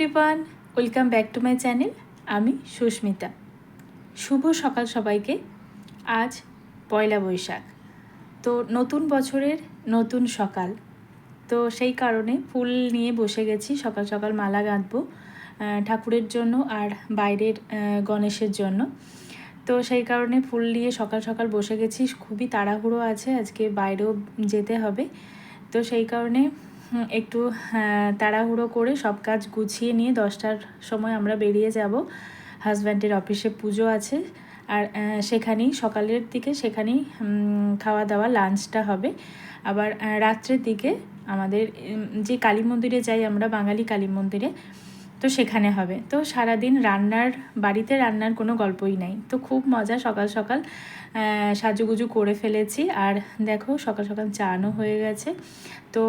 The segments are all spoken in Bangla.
Everyone welcome back to my channel আমি সুস্মিতা। শুভ সকাল সবাইকে। আজ পয়লা বৈশাখ। তো নতুন বছরের নতুন সকাল। তো সেই কারণে ফুল নিয়ে বসে গেছি, সকাল সকাল মালা গাঁথবো ঠাকুরের জন্য আর বাইরের গণেশের জন্য। তো সেই কারণে ফুল নিয়ে সকাল সকাল বসে গেছি। খুবই তাড়াহুড়ো আছে, আজকে বাইরেও যেতে হবে। তো সেই কারণে একটু আহ, তাড়াহুড়ো করে সব কাজ গুছিয়ে নিয়ে দশটার সময় আমরা বেরিয়ে যাব। হাজব্যান্ডের অফিসে পুজো আছে। আর সেখানেই সকালের দিকে সেখানেই খাওয়া দাওয়া লাঞ্চটা হবে। আবার রাত্রের দিকে আমাদের যে কালী মন্দিরে যাই আমরা বাঙালি কালী মন্দিরে তো সেখানে হবে। তো সারাদিন রান্নার, বাড়িতে রান্নার কোনো গল্পই নাই। তো খুব মজা সকাল সকাল সাজুগুজু করে ফেলেছি। আর দেখো সকাল সকাল চানও হয়ে গেছে। তো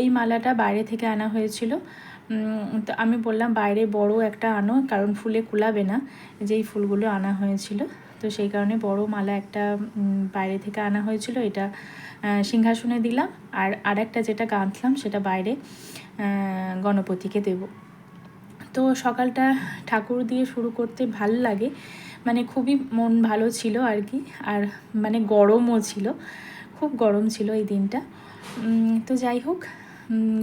এই মালাটা বাইরে থেকে আনা হয়েছিল। তো আমি বললাম, বাইরে বড় একটা আনো, কারণ ফুলে কুলাবে না। যেই ফুলগুলো আনা হয়েছিল। তো সেই কারণে বড় মালা একটা বাইরে থেকে আনা হয়েছিল। এটা সিংহাসনে দিলাম। আর আরেকটা যেটা গাঁথলাম, সেটা বাইরে গণপতিকে দেবো। তো সকালটা ঠাকুর দিয়ে শুরু করতে ভালো লাগে। মানে খুবই মন ভালো ছিল আর কি। আর মানে গরমও ছিল। খুব গরম ছিল এই দিনটা। তো যাই হোক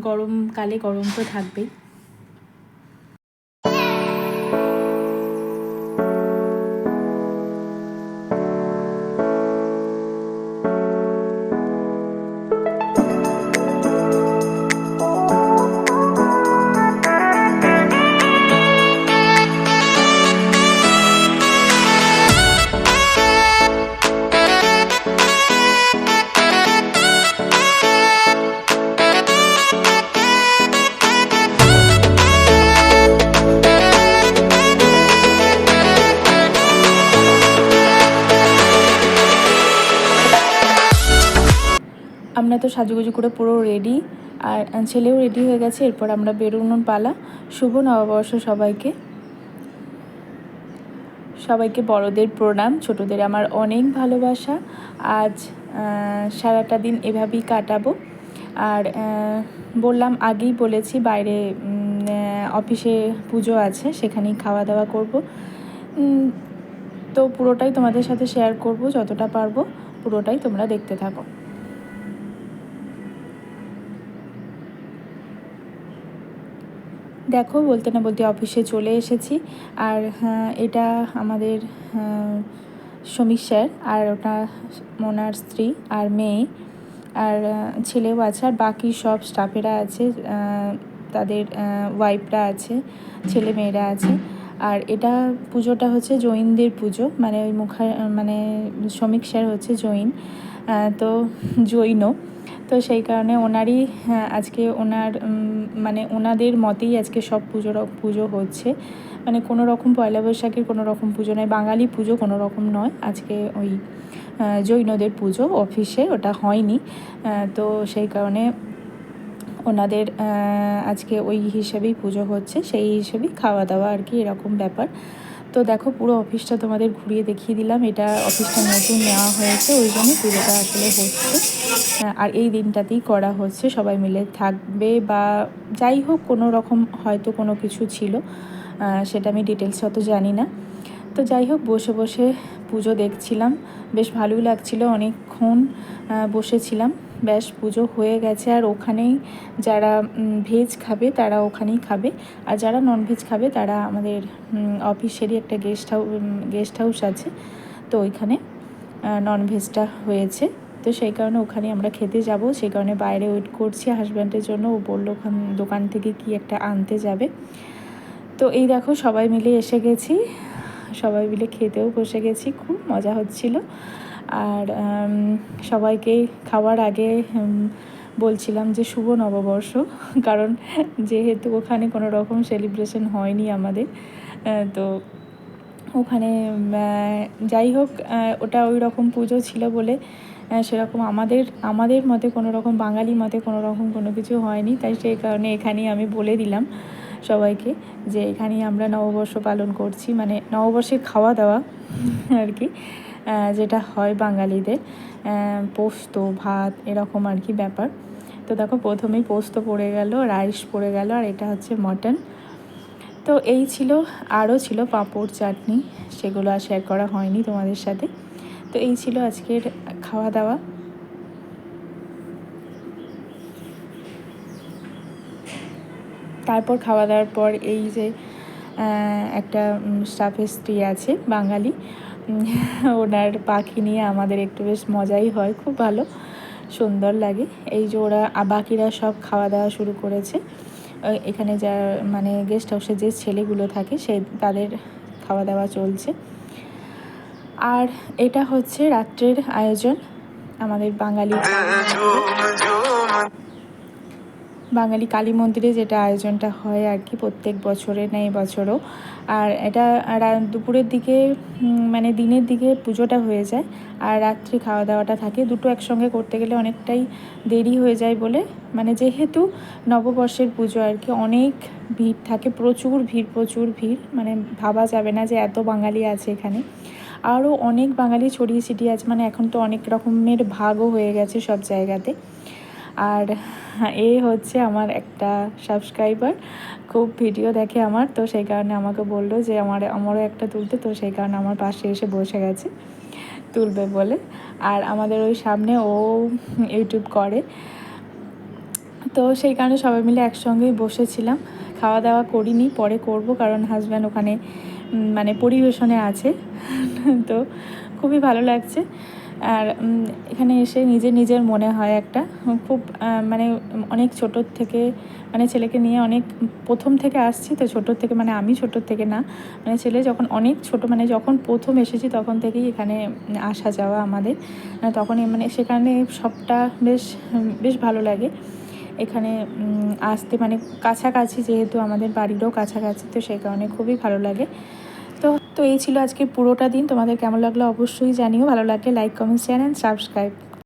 গরমকালে গরম তো থাকবেই। আমরা তো সাজুগুজু করে পুরো রেডি আর ছেলেও রেডি হয়ে গেছে। এরপর আমরা বেরোনোর পালা। শুভ নববর্ষ সবাইকে। সবাইকে বড়দের প্রণাম। ছোটদের আমার অনেক ভালোবাসা। আজ সারাটা দিন এভাবেই কাটাবো। আর বললাম, আগেই বলেছি, বাইরে অফিসে পুজো আছে, সেখানেই খাওয়া দাওয়া করব তো পুরোটাই তোমাদের সাথে শেয়ার করব, যতটা পারব, পুরোটাই তোমরা দেখতে থাকো। দেখো বলতে না বলতে অফিসে চলে এসেছি। আর হ্যাঁ, এটা আমাদের হ্যাঁ, সমীর স্যার আর ওটা ওনার স্ত্রী আর মেয়ে। আর ছেলেও আছে আর বাকি সব স্টাফেরা আছে তাদের ওয়াইফরা আছে ছেলে মেয়েরা আছে। আর এটা পুজোটা হচ্ছে জৈনদের পুজো মানে ওই মুখা মানে শ্রমিক স্যার হচ্ছে জৈন তো জৈন তো সেই কারণে ওনারই হ্যাঁ, আজকে ওনার মানে ওনাদের মতেই আজকে সব পুজো পুজো হচ্ছে। মানে কোনো রকম পয়লা বৈশাখের কোনো রকম পুজো নয় বাঙালি পুজো কোনো রকম নয়। আজকে ওই জৈনদের পুজো অফিসে ওটা হয়নি। তো সেই কারণে ওনাদের আজকে ওই হিসেবেই পুজো হচ্ছে। সেই হিসেবেই খাওয়া দাওয়া আর কি এরকম ব্যাপার। তো দেখো, পুরো অফিসটা তোমাদের ঘুরিয়ে দেখিয়ে দিলাম। এটা অফিসটা নতুন নেওয়া হয়েছে, ওই জন্য পুজোটা আসলে হচ্ছে। আর এই দিনটাতেই করা হচ্ছে। সবাই মিলে থাকবে বা যাই হোক, কোনো রকম হয়তো কোনো কিছু ছিল সেটা আমি ডিটেলস অত জানি না। তো যাই হোক, বসে বসে পুজো দেখছিলাম। বেশ ভালোই লাগছিল। অনেকক্ষণ বসেছিলাম। ব্যাস, পুজো হয়ে গেছে। আর ওখানেই যারা ভেজ খাবে, তারা ওখানেই খাবে। আর যারা নন ভেজ খাবে, তারা আমাদের অফিসেরই একটা গেস্ট হাউস গেস্ট হাউস আছে। তো ওইখানে নন ভেজটা হয়েছে। তো সেই কারণে ওখানে আমরা খেতে যাব। সেই কারণে বাইরে ওয়েট করছি হাজব্যান্ডের জন্য। ও বলল, ওখান, দোকান থেকে কি একটা আনতে যাবে? তো এই দেখো, সবাই মিলে এসে গেছি। সবাই মিলে খেতেও বসে গেছি। খুব মজা হচ্ছিল। আর উম, সবাইকে খাওয়ার আগে বলছিলাম যে শুভ নববর্ষ কারণ যেহেতু ওখানে কোনো রকম সেলিব্রেশন হয়নি আমাদের তো ওখানে যাই হোক ওটা ওই রকম পুজো ছিল বলে সেরকম আমাদের আমাদের মতে কোনো রকম বাঙালি মতে কোনো রকম কোনো কিছু হয়নি তাই সেই কারণে এখানেই আমি বলে দিলাম সবাইকে যে এখানেই আমরা নববর্ষ পালন করছি মানে নববর্ষের খাওয়া দাওয়া আর কি। যেটা হয় বাঙালিদের পোস্ত, ভাত এরকম আর কি ব্যাপার। তো দেখো, প্রথমেই পোস্ত পড়ে গেল, রাইস পড়ে গেল, আর এটা হচ্ছে মটন। তো এই ছিল, আরও ছিল পাঁপড় চাটনি, সেগুলো আর শেয়ার করা হয়নি তোমাদের সাথে। তো এই ছিল আজকের খাওয়া দাওয়া তারপর খাওয়া দাওয়ার পর এই যে একটা স্টাফের স্ত্রী আছে, বাঙালি। ওনার পাখি নিয়ে আমাদের একটু বেশ মজাই হয়, খুব ভালো, সুন্দর লাগে। এই যে ওরা বাকিরা সব খাওয়া দাওয়া শুরু করেছে। এখানে যা মানে গেস্ট হাউসে যে ছেলেগুলো থাকে, সে, তাদের খাওয়া দাওয়া চলছে। আর এটা হচ্ছে রাত্রের আয়োজন, আমাদের বাঙালি। বাঙালি কালী মন্দিরে যেটা আয়োজনটা হয় আর কি প্রত্যেক বছরে না এই বছরও। আর এটা দুপুরের দিকে মানে দিনের দিকে পুজোটা হয়ে যায় আর রাত্রি খাওয়া দাওয়াটা থাকে। দুটো একসঙ্গে করতে গেলে অনেকটাই দেরি হয়ে যায় বলে। মানে যেহেতু নববর্ষের পুজো আর কি, অনেক ভিড় থাকে, প্রচুর ভিড় প্রচুর ভিড় মানে ভাবা যাবে না যে এত বাঙালি আছে এখানে। আরও অনেক বাঙালি ছড়িয়ে ছিটিয়ে আছে মানে এখন তো অনেক রকমের ভাগও হয়ে গেছে সব জায়গাতে। আর এ হচ্ছে আমার একটা সাবস্ক্রাইবার খুব ভিডিও দেখে আমার, তো সেই কারণে আমাকে বলল যে আমার, আমারও একটা তুলতে, তো সেই কারণে আমার পাশে এসে বসে গেছে তুলবে বলে। আর আমাদের ওই সামনে ও ইউটিউব করে। তো সেই কারণে সবাই মিলে একসঙ্গেই বসেছিলাম। খাওয়া দাওয়া করিনি, পরে করব, কারণ হাজব্যান্ড ওখানে মানে পরিবেশনে আছে। তো খুবই ভালো লাগছে। আর এখানে এসে নিজে নিজের মনে হয় একটা। খুব মানে অনেক ছোটোর থেকে মানে ছেলেকে নিয়ে অনেক, প্রথম থেকে আসছি তো ছোটোর থেকে মানে আমি ছোটোর থেকে না। মানে ছেলে যখন অনেক ছোট মানে যখন প্রথম এসেছি তখন থেকেই এখানে আসা যাওয়া আমাদের। তখনই মানে সেখানে সবটা বেশ বেশ ভালো লাগে। এখানে আসতে মানে কাছাকাছি যেহেতু আমাদের বাড়িরও কাছাকাছি তো সেই কারণে খুবই ভালো লাগে। তো এই ছিল আজকে পুরোটা দিন। তোমাদের কেমন লাগল অবশ্যই জানিও। ভালো লাগলে like comment share and subscribe